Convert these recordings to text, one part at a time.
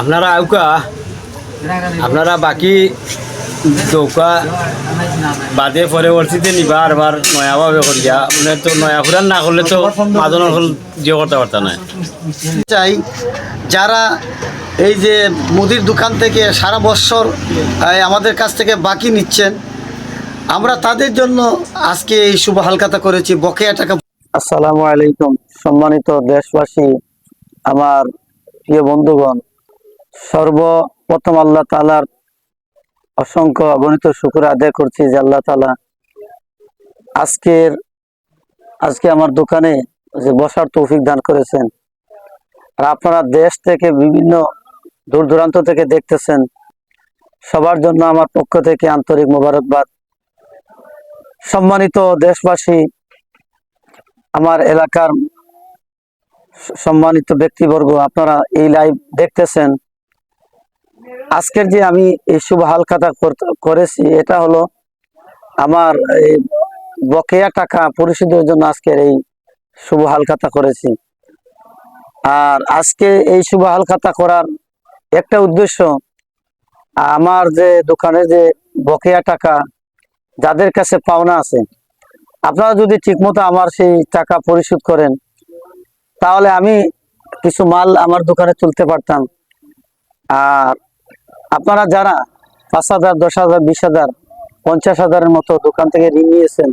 আপনারা আউকা? আপনারা বাকি দৌকা বাদে পরবর্তীতে নিবা আর বার নয়াভাবে করিয়া মানে তো নয়া ফুরান না করলে তো মাজনের হল যে করতে পারতা না চাই যারা এই যে মুদির দোকান থেকে সারা বছর আমাদের কাছ থেকে বাকি নিচ্ছেন আমরা তাদের জন্য আজকে এই শুভ হালকাতা করেছি। বকেয়া টাকা আসসালামু আলাইকুম সম্মানিত দেশবাসী আমার প্রিয় বন্ধুগণ সর্বপ্রথম আল্লাহ তালার অসংখ্য অগণিত শুকুর আদায় করছি যে আল্লাহ তালা আজকের, আজকে আমার দোকানে যে বসার তৌফিক দান করেছেন। আর আপনারা দেশ থেকে বিভিন্ন দূর দূরান্ত থেকে দেখতেছেন, সবার জন্য আমার পক্ষ থেকে আন্তরিক মোবারকবাদ। সম্মানিত দেশবাসী, আমার এলাকার সম্মানিত ব্যক্তিবর্গ, আপনারা এই লাইভ দেখতেছেন। আজকের যে আমি এই শুভ হালখাতা করেছি, এটা হলো আমার এই বকেয়া টাকা পরিশোধের জন্য আজকের এই শুভ হালখাতা করেছি। আর আজকে এই শুভ হালখাতা করার একটা উদ্দেশ্য, আমার যে দোকানে যে বকেয়া টাকা যাদের কাছে পাওনা আছে, আপনারা যদি ঠিকমতো আমার সেই টাকা পরিশোধ করেন, তাহলে আমি কিছু মাল আমার দোকানে তুলতে পারতাম। আর আপনারা যারা পাঁচ হাজার, দশ হাজার, বিশ হাজার, পঞ্চাশ হাজারের মতো দোকান থেকে ঋণ নিয়েছেন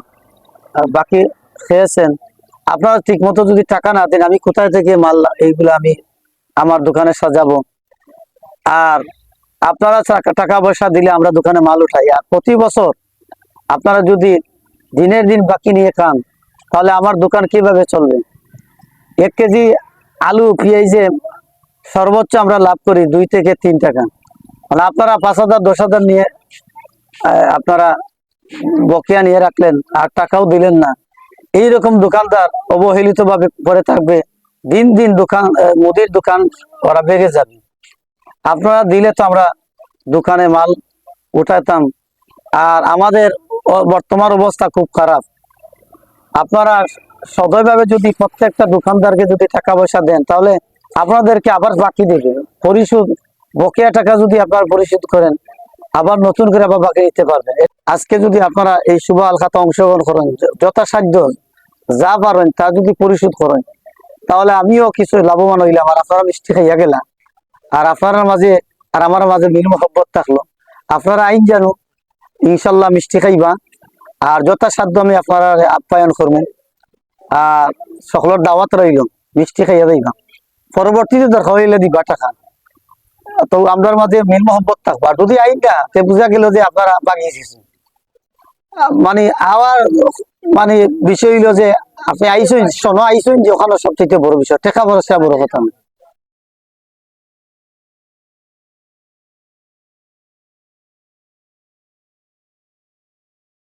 আর বাকি খেয়েছেন, আপনারা ঠিক মতো যদি টাকা না দেন, আমি কোথায় থেকে মাল এইগুলো আমি আমার দোকানে সাজাবো? আর আপনারা টাকা- পয়সা দিলে আমরা দোকানে মাল উঠাই। আর প্রতি বছর আপনারা যদি দিনের দিন বাকি নিয়ে খান, তাহলে আমার দোকান কীভাবে চলবে? এক কেজি আলু, পেঁয়াজে সর্বোচ্চ আমরা লাভ করি দুই থেকে তিন টাকা। মানে আপনারা পাঁচ হাজার, দশ হাজার নিয়ে আপনারা বকেয়া নিয়ে রাখলেন, আর টাকাও দিলেন না। এইরকম দোকানদার অবহেলিত ভাবে পড়ে থাকবে, দিন দিন দোকান মুদির দোকান ওরা বেড়ে যাবে। আপনারা দিলে তো আমরা দোকানে মাল উঠাতাম। আর আমাদের বর্তমান অবস্থা খুব খারাপ। আপনারা সদয়ভাবে যদি প্রত্যেকটা দোকানদারকে যদি টাকা পয়সা দেন, তাহলে আপনাদেরকে আবার বাকি দেবে। পরিশোধ বকেয়া টাকা যদি আপনারা পরিশোধ করেন, আবার নতুন করে আবার বাকি দিতে পারবেন। আজকে যদি আপনারা এই শুভ আলখাতে অংশগ্রহণ করেন যথাসাধ্য যা পারেন তা যদি পরিশোধ করেন, তাহলে আমিও কিছু লাভবান হইলাম আর আপনারা মিষ্টি খাইয়া গেলাম। আর আপনার মাঝে, আর আমার মাঝে মিল মহব্বত থাকল। আপনারা আইন জানো ইনশাল্লাহ মিষ্টি খাইবা। আর যথাসাধ্য আমি আপনারা আপ্যায়ন করব আর সকলের দাওয়াত রইল, মিষ্টি খাইয়া যাইবা। পরবর্তীতে দরকার হইলে দিবা টাকা। তো আপনার মাঝে মিল মহব্বত থাকব। আর যদি আইনটা তে বুঝা গেল যে আপনারা বাগিয়েছেন মানে আবার মানে বিষয় হইল যে, আপনি আইসুন শোনো আইসুন যে ওখানে সবচেয়ে বড় বিষয়। টেকা বড় বড় কথা না।